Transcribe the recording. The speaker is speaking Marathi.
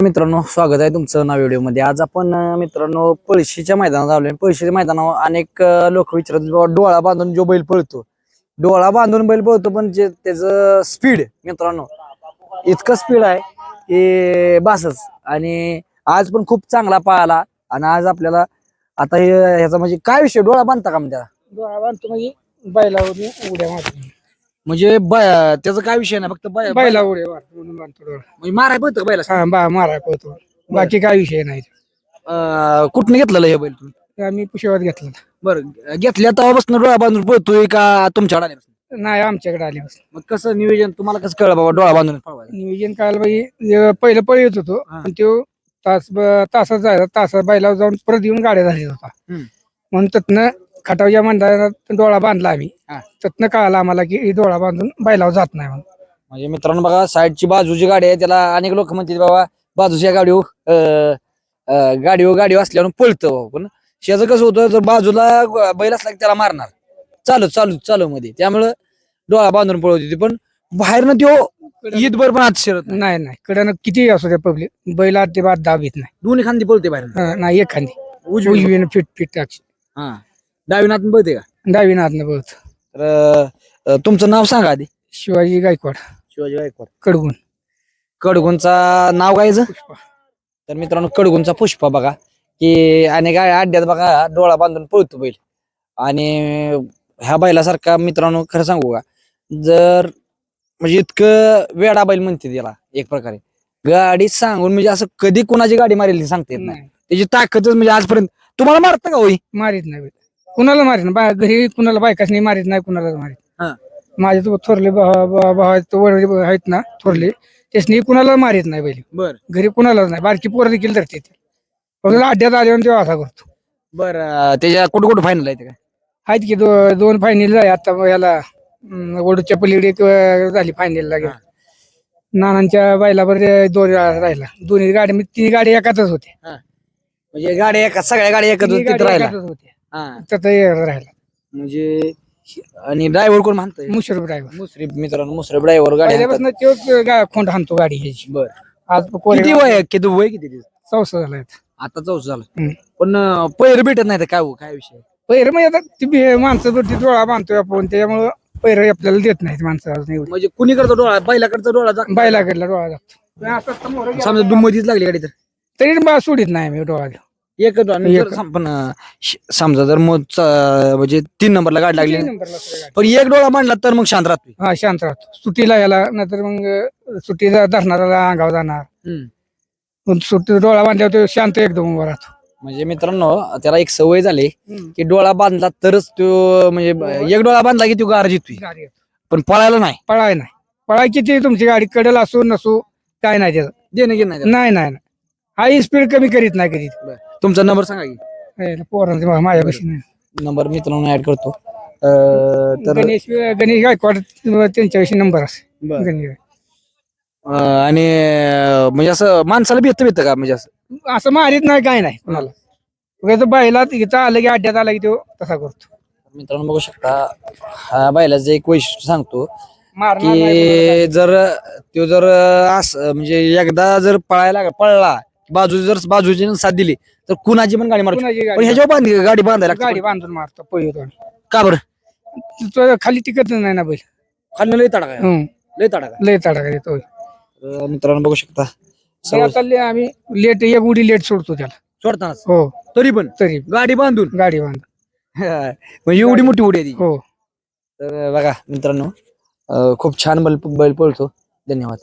मित्रांनो स्वागत आहे तुमचं नाव व्हिडिओमध्ये. आज आपण मित्रांनो पळशीच्या मैदानात आलोय. पळशीच्या मैदानावर अनेक लोक विचारतात बाबा डोळा बांधून जो बैल पळतो. डोळा बांधून बैल पळतो पण जे त्याचं स्पीड मित्रांनो इतकं स्पीड आहे की बासच. आणि आज पण खूप चांगला पाळाला आणि आज आपल्याला आता हे ह्याचा म्हणजे काय विषय? डोळा बांधता का म्हणजे? डोळा बांधतो म्हणजे बैलावर उड्या मारतो. म्हणजे ब- त्याचा काय विषय नाही फक्त बै- बैला म्हणून बांधतो डोळा. म्हणजे माराय पळतं बैला हा बा मारा पळतो. बाकी काय विषय नाही. कुठनं घेतलेलं हे बैल तुम्ही? ते आम्ही पुशेवात घेतला. बरं घेतल्या तेव्हापासून डोळा बांधून पळतोय का तुमच्याकडे आल्यापासून? नाही आमच्याकडे आल्यापासून. मग कसं नियोजन तुम्हाला कसं कळलं बाबा डोळा बांधून पळवायचं नियोजन करायला पाहिजे पहिलं पळ येत होतो हा. पण तो तास तासात जायचा तासात बैलावर जाऊन परत येऊन गाड्या झाल्या होता. हम्म. म्हणून तिथनं खटावच्या मंडळात डोळा बांधला आम्ही. हा. तिथनं कळालं आम्हाला की हे डोळा बांधून बैलावर जात नाही म्हणून. म्हणजे मित्रांनो बघा साईडची बाजूची गाडी आहे त्याला अनेक लोक म्हणतात बाबा बाजूच्या अं, गाडीवर गाडीवर असल्यावर पळतं बाबा. पण शेचं कसं होतं जर बाजूला ग- बैल असला की त्याला मारणार. चालू चालू चालू मध्ये. त्यामुळं डोळा बांधून पळत होती. पण बाहेरनं त्यो ईदभर पण आज शिरत नाही. नाही नाही. कडनं किती असू द्या पब्लिक. बैल ते बाद दाबीत नाही. दोन्ही खांदी पळते बाहेर हा, नाही एखादी उजवी उजवीनं फिट फिट टाकशी. हा. डावी नातून पळते का? डावी नादनं बघत तर अं, तुमचं नाव सांगा आधी. शिवाजी गायकवाड. शिवाजी गायकवाड. कडगुण. कडगुंचा नाव गायचं तर मित्रांनो कडगुंचा पुष्पा बघा. की अनेक अड्ड्यात बघा डोळा बांधून पळतो बैल. आणि ह्या बैलासारखा मित्रांनो खरं सांगू का? जर म्हणजे इतकं वेडा बैल म्हणते त्याला एक प्रकारे. गाडी सांगून म्हणजे असं कधी कोणाची गाडी मारेल ते सांगता येत नाही. नाही, त्याची ताकदच म्हणजे आजपर्यंत तुम्हाला मारतं का होई? मारीत नाही. कुणाला मारीत नाही. बा- घरी कुणाला बायकाच मारीत नाही कुणालाच मारीत हा. माझे तो थोरले भाव भाव- भाव आहेत, तो वडील आहेत ना थोरले त्यासनी कुणाला मारीत नाही बैल बर. घरी कुणालाच नाही. बारकी पोरं देखील धरते ते. फक्त अड्ड्यात आल्यावर तेव्हा असा करतो. बर त्याच्या कुठं कुठं फायनल आहे ते काय आहेत की दो, दोन फायनल आहे. आता याला अं, वडूच्या पलीकडे एक अं, झाली फायनलला हा. नानांच्या बैलावर ते दोन वेळा राहिला. दोन्ही गाडी तिन्ही गाडी एकातच होते म्हणजे गाडी एका सगळ्या गाडी एकत्र तिन्ही तिथं गाडी राहिला. एकातच होते हा. राहिला. म्हणजे आणि ड्रायव्हर कोण म्हणतोय? मुशरफ ड्रायव्हर मुसरी मित्रांनो मुसरी ड्रायव्हर गाडी. पहिल्यापासून तोच गा- खोंड हाणतो गाडी ह्याची. बर. आज किती वय आहे? किती वय किती त्याचं? चौसा झाला आता. चौस झालं. हम्म. पण पैर भेटत नाही तर काय हो? काय विषय? पहिलं म्हणजे आता ती बी- माणसं वरती डोळा बांधतोय आपण त्याच्यामुळं पहिलं आपल्याला देत नाहीत माणसं अजून एवढी. म्हणजे कुणीकडचा डोळा बैलाकडचा डोळा बैलाकडला डोळा जातो. आता समोर गेला. समजा दुमतीच लागली गाडी तर? तरी बा सोडित नाही मी डोळा. देऊ. एक डोळा- जर सम- पण अं, श- समजा जर मग म्हणजे तीन नंबरला गाडी लागली. तीन नंबरला असते गाडी. पण एक डोळा मांडला तर मग शांत राहतो हा शांत राहतो. सुट्टीला याला नंतर मग सुट्टीला धरणाराला अंगावर जाणार. मग सुट्टी डोळा बांधल्यावर तो शांत एकदम उभा राहतो. म्हणजे मित्रांनो त्याला एक सवय झाली की डोळा बांधला तरच तो म्हणजे ब- एक डोळा बांधला की तो गार जितोय. गाडी येतो. पण पळायला नाही. पळाय नाही. पळाय किती तुमची गाडी कडल असू नसू काय नाही त्याचं. देणं घेणं. नाही नाही नाही. हा स्पीड कमी करीत नाही कधी. तुमचा नंबर सांगा की. हे पोरांचं माझ्यापाशी नाही. नंबर मित्रांनो ऍड करतो. अं, तर गणेश गणेश गायकवाड त्यांच्याविषयी नंबर असे बरं. गणेश अं, आणि अं, म्हणजे असं माणसाला भेटतं भेटतं का? म्हणजे असं असं मारित नाही काय नाही कोणाला. बायला इथं आलं की अड्ड्यात आला की तो तसा करतो. मित्रांनो बघू शकता. हा बैलाचं एक वैशिष्ट्य सांगतो मारणार नाही की जर तो जर असं म्हणजे एकदा जर पळायला पळला बाजू जर बाजूची साथ दिली तर कुणाची पण गाडी मारू शकतो. कोणाची पण गाडी ह्याच्यावर बांध गाडी बांधायला लागते. गाडी बांधून मारतो पळी होतो का बरं? तो खाली टिकत नाही ना बैल. खाली लय तडाका आहे. लय तडाका लय तडाखा देतो तर मित्रांनो बघू शकता. तर आता ले- आम्ही लेट एक उडी लेट सोडतो त्याला. सोडतानाच? हो. तरी पण? तरी. गाडी बांधून? गाडी बांध म्हणजे एवढी मोठी उडी आहे ती. हो. तर बघा मित्रांनो अं, खूप छान बैल बैल पळतो. धन्यवाद.